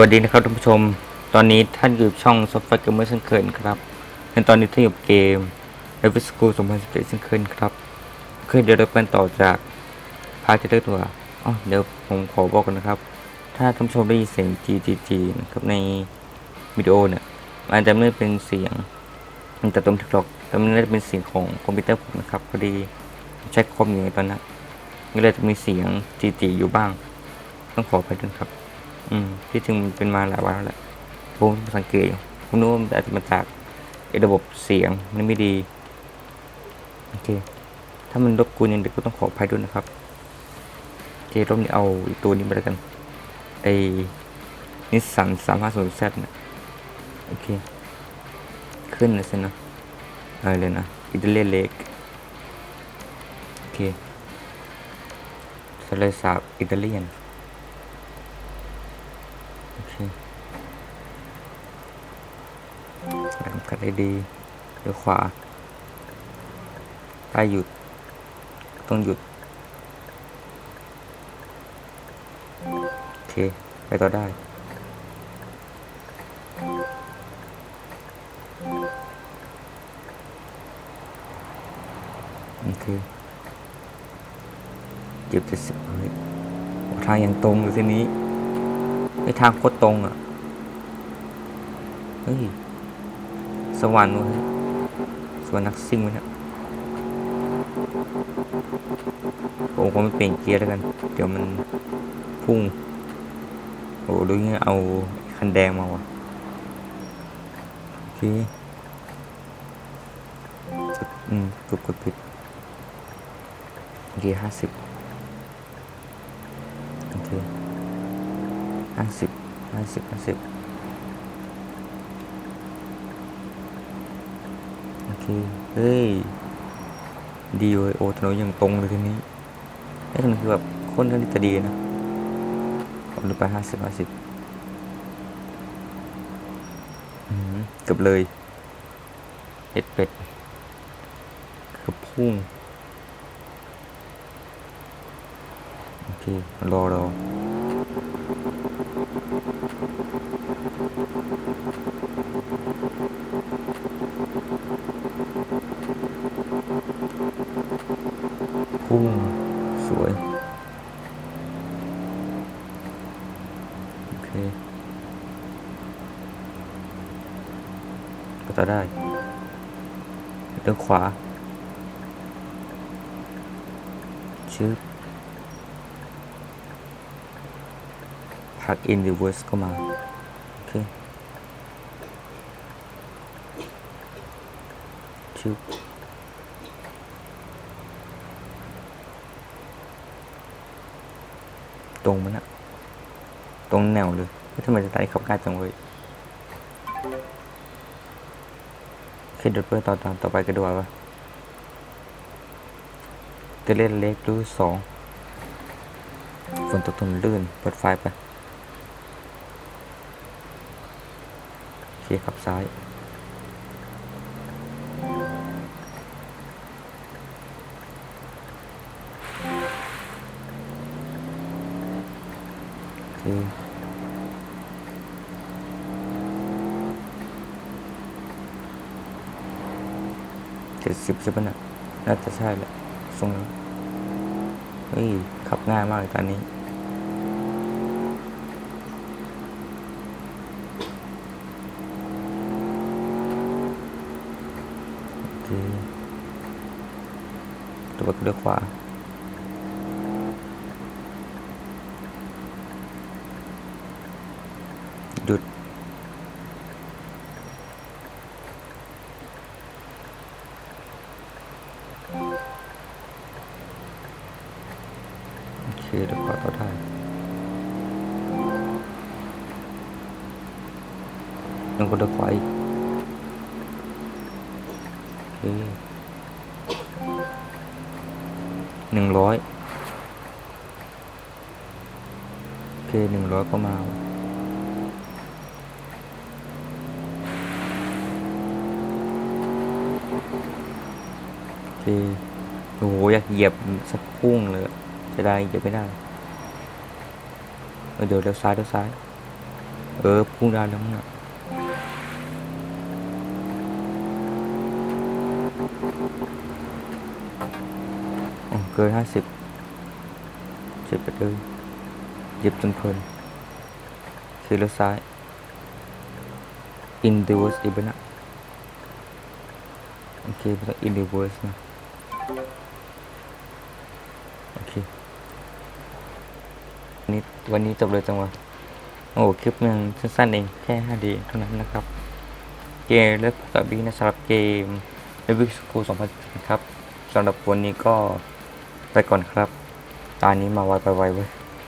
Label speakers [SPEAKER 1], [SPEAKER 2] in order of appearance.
[SPEAKER 1] วัสดีนะครับท่านผู้ชม ตอนนี้ท่านอยู่ช่องซอฟต์แวร์เกมเมอร์เช่นเคยนครับในตอนนี้ท่านอยู่เกม l e v e l School 2011เช่นเคยครับเคยเดี๋ยวเราไปต่อจากพาร์ทที่เลือกตัวอ๋อเดี๋ยวผมขอบอกกันนะครับ ถ้าท่านผู้ชมได้ยินเสียง GGG นะครับในวิดีโอเนี่ยมันจะไม่เป็นเสียงมันจะตรงทิกตอกแต่มันน่าจะเป็นเสียงของคอมพิวเตอร์ผมนะครับพอดีใช้คอมอยู่ในตอนนั้นก็เลยจะมีเสียง GG อยู่บ้าง ต้องขอไปด้วยครับ อืมที่จริงมันเป็นมาหลายวันแล้วแหละผมสังเกตอยู่ผมนึกว่ามันอาจจะมาจากไอ้ระบบเสียงมันไม่ดี โอเค ถ้ามันรบกวนยังเด็กก็ต้องขออภัยด้วยนะครับโอเครอบนี้เอาอีตัวนี้มาแล้วกันไอ้นิสสันสามห้าศูนย์แซนะโอเค ขึ้นเลยสินะอะไรเลยนะอิตาเลียนเล็กโอเคทะเลสาบอิตาเลียน โอเคทำคัดได้ดีเลี้ยวขวาถ้าหยุด ต้องหยุด โอเค ไปต่อได้โอเคเก็บเจ็ดสิบเฮ้ยโอ้ทางยังตรงอยู่ที่นี้ ไอทางโคตรตรงอะ เฮ้ย สวรรค์ว้ยสวนนักซิ่งวะเนี่ยผมก็ไม่เปลี่ยนเกียร์แล้วกัน เดี๋ยวมันพุ่ง โอ้ดูเงี้ยเอาคันแดงมาว่ะโอเคกดอืมกดกดผิดโอเคห้าสิบโอเค ห้าสิบห้าสิบห้าสิบโอเค เฮ้ยดีเว้ยโอ้ถนนยังตรงเลยทีนี้ไอ้ถนนคือแบบคนกันจะดีนะผมดูไปห้าสิบห้าสิบเกือบเลยเอ็ดเป็ดเกือบพุ่งโอเครอรอ พุ่งสวย โอเค ก็ต่อได้เดินขวาชึบ พักอิน reverse เข้ามา โอเคชึบตรงมันอะตรงแนวเลยทำไมจะไต่ขับง่าจังเลยขึ้นรถเพื่อต่อตามต่อไปกระโดดวะจะเล่นเล็กดูสองฝนตกถนนลื่น เปิดไฟไป โอเคขับซ้าย โอเคจ็ดสิบใช่ปะเนี่ยน่าจะใช่แหละทรงนี้เฮ้ย ขับง่ายมากเลยตอนนี้ ตัวเลือกขวาหยุดโอเคเดี๋ยวขอต่อได้ยังก็เดือกขวาอีกโอเค หนึ่งร้อยโอเคหนึ่งร้อยก็มาโอเคโอ้โหอยากเหยียบสักพุ่งเลยจะได้เหยียบไม่ได้เเดี๋ยวเดี๋ยวซ้ายเดี๋ยวซ้าย เออพุ่งได้แล้วมึงอะ เกินห้าสิบเจ็บไปเลยเหยียบจนเพลินขี่รถซ้าย in the worst อีกนะโอเคไม่ต้อง in the worst นะโอเคนี่วันนี้จบเลยจังวะโอ้คลิปมันสั้นๆเอง แค่5ดีเท่านั้นนะครับ เกมเลิกกับบีนะสำหรับเกมเลวิสคู2010ครับสำหรับวันนี้ก็ ไปก่อนครับ ตอนนี้มาไวไปไวเว้ย